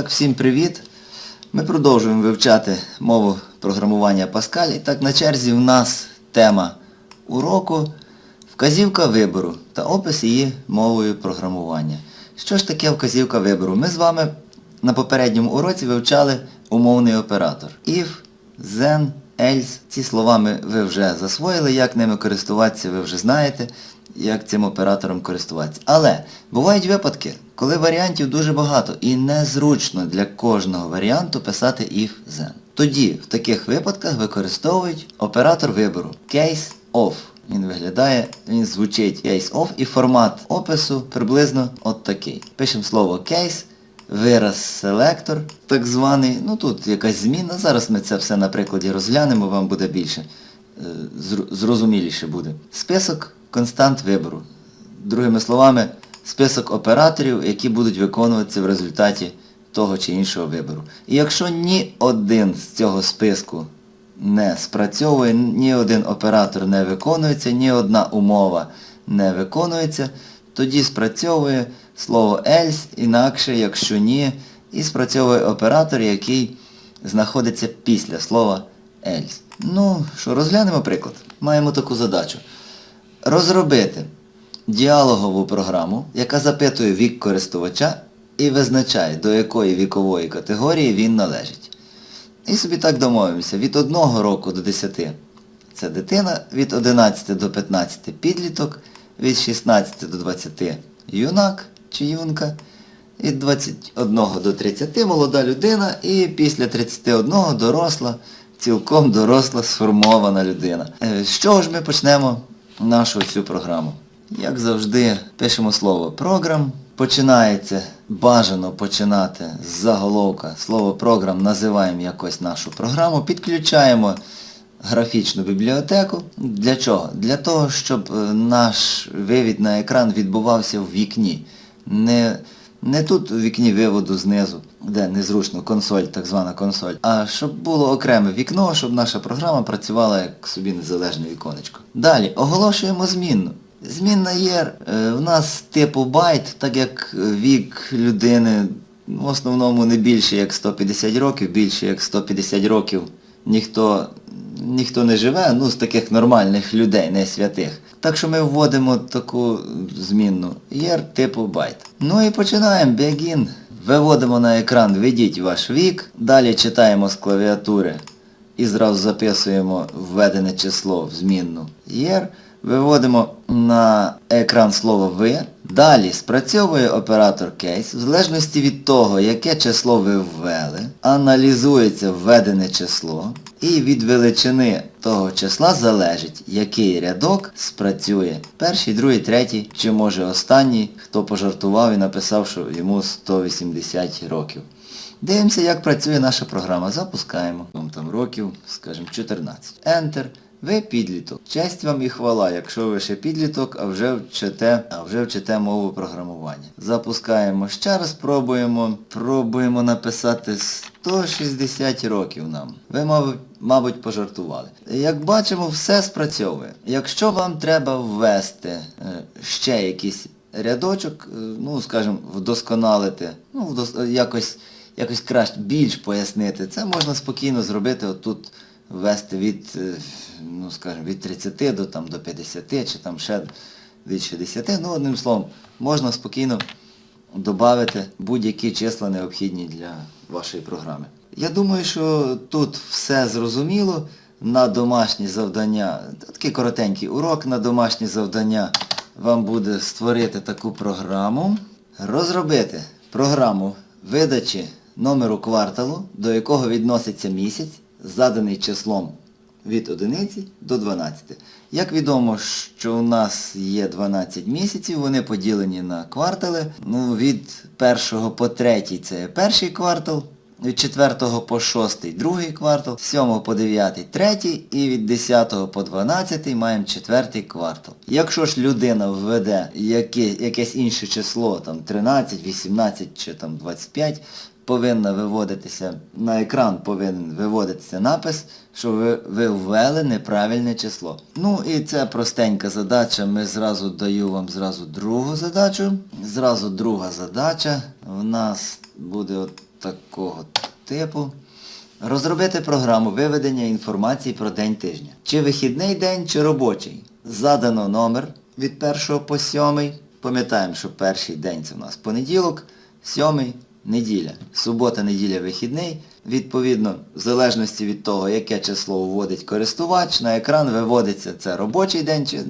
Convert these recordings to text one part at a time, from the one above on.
так, всім привіт. Ми продовжуємо вивчати мову програмування Pascal. І так на черзі в нас тема уроку вказівка вибору та опис її мовою програмування. Що ж таке вказівка вибору? Ми з вами на попередньому уроці вивчали умовний оператор. If, then, else. Ці слова ви вже засвоїли, як ними користуватися, ви вже знаєте, як цим оператором користуватися. Але бувають випадки, коли варіантів дуже багато і незручно для кожного варіанту писати if, then. Тоді в таких випадках використовують оператор вибору case of. Він виглядає, він звучить case of і формат опису приблизно от такий. Пишемо слово case, вираз селектор, так званий. Ну тут якась зміна. Зараз ми це все на прикладі розглянемо, вам буде більше. е, Зрозуміліше буде. Список констант вибору. Другими словами, список операторів, які будуть виконуватися в результаті того чи іншого вибору. І якщо ні один з цього списку не спрацьовує, ні один оператор не виконується, ні одна умова не виконується, тоді спрацьовує слово else, інакше, якщо ні, і спрацьовує оператор, який знаходиться після слова else. Ну, що, розглянемо приклад. Маємо таку задачу. Розробити діалогову програму, яка запитує вік користувача і визначає, до якої вікової категорії він належить. І собі так домовимося, від 1 року до 10 це дитина, від 11 до 15 підліток, від 16 до 20 юнак чи юнка, від 21 до 30 молода людина і після 31 доросла, цілком доросла сформована людина. Е, З чого ж ми почнемо нашу цю програму? Як завжди, пишемо слово програм. Починається, бажано починати з заголовка. Слово програм називаємо якось нашу програму, підключаємо графічну бібліотеку. Для чого? Для того, щоб е, наш вивід на екран відбувався в вікні. Не, не тут у вікні виводу знизу, де незручно консоль, так звана консоль, а щоб було окреме вікно, щоб наша програма працювала як собі незалежне віконечко. Далі оголошуємо змінну. Змінна є е, в нас типу байт, так як вік людини в основному не більше як 150 років, більше як 150 років ніхто, ніхто не живе, ну з таких нормальних людей, не святих. Так що ми вводимо таку змінну year типу байт. Ну і починаємо begin. Виводимо на екран введіть ваш вік, далі читаємо з клавіатури і зразу записуємо введене число в змінну year. Виводимо на екран слово ви. Далі спрацьовує оператор case. В залежності від того, яке число ви ввели, аналізується введене число. І від величини того числа залежить, який рядок спрацює. Перший, другий, третій, чи може останній, хто пожартував і написав, що йому 180 років. Дивимося, як працює наша програма. Запускаємо. Там років, скажімо, 14. Enter. Ви підліток. Честь вам і хвала, якщо ви ще підліток, а вже вчите, а вже вчите мову програмування. Запускаємо ще раз, пробуємо. Пробуємо написати 160 років нам. Ви, мабуть, мабуть, пожартували. Як бачимо, все спрацьовує. Якщо вам треба ввести е, ще якийсь рядочок, е, ну, скажімо, вдосконалити, ну, якось, якось краще, більш пояснити, це можна спокійно зробити отут ввести від, е, ну скажімо, від 30 до, там, до 50 чи там ще від 60. Ну, одним словом, можна спокійно додати будь-які числа необхідні для вашої програми. Я думаю, що тут все зрозуміло. На домашні завдання, такий коротенький урок на домашні завдання вам буде створити таку програму, розробити програму видачі номеру кварталу, до якого відноситься місяць, заданий числом від 1 до 12. Як відомо, що у нас є 12 місяців, вони поділені на квартали. Ну, від 1 по 3 це перший квартал, від 4 по 6 другий квартал, з 7 по 9 третій і від 10 по 12 маємо четвертий квартал. Якщо ж людина введе яке, якесь інше число, там 13, 18 чи там 25, повинна виводитися, на екран повинен виводитися напис, що ви, ви ввели неправильне число. Ну і це простенька задача, ми зразу даю вам зразу другу задачу. Зразу друга задача. В нас буде от такого типу. Розробити програму виведення інформації про день тижня. Чи вихідний день, чи робочий. Задано номер від 1 по 7. Пам'ятаємо, що перший день це в нас понеділок, сьомий неділя. Субота, неділя, вихідний. Відповідно, в залежності від того, яке число вводить користувач, на екран виводиться це робочий день чи,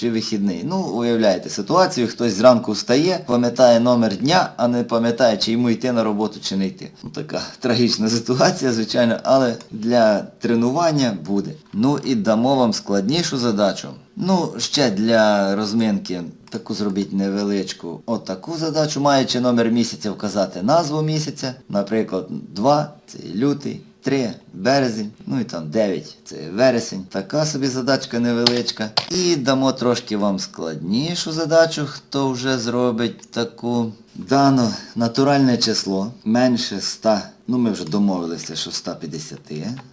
чи вихідний. Ну, уявляєте ситуацію, хтось зранку встає, пам'ятає номер дня, а не пам'ятає, чи йому йти на роботу, чи не йти. Ну, така трагічна ситуація, звичайно, але для тренування буде. Ну і дамо вам складнішу задачу. Ну, ще для розминки таку зробіть невеличку отаку задачу, маючи номер місяця вказати назву місяця, наприклад, 2 це лютий, 3 березень, ну і там 9 це вересень. Така собі задачка невеличка. І дамо трошки вам складнішу задачу, хто вже зробить таку. Дано натуральне число менше 100, ну ми вже домовилися, що 150,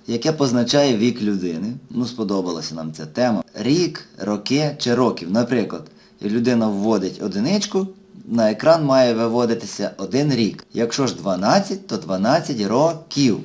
яке позначає вік людини. Ну, сподобалася нам ця тема. Рік, роки чи років. Наприклад, людина вводить одиничку, на екран має виводитися один рік. Якщо ж 12, то 12 років.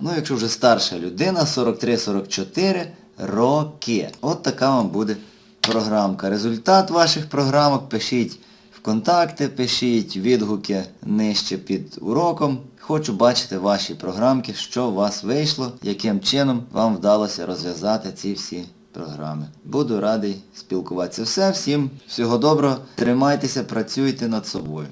Ну, якщо вже старша людина, 43-44 роки. От така вам буде програмка. Результат ваших програмок пишіть в контакти, пишіть відгуки нижче під уроком. Хочу бачити ваші програмки, що у вас вийшло, яким чином вам вдалося розв'язати ці всі програми. Буду радий спілкуватися. Все, всім всього доброго. Тримайтеся, працюйте над собою.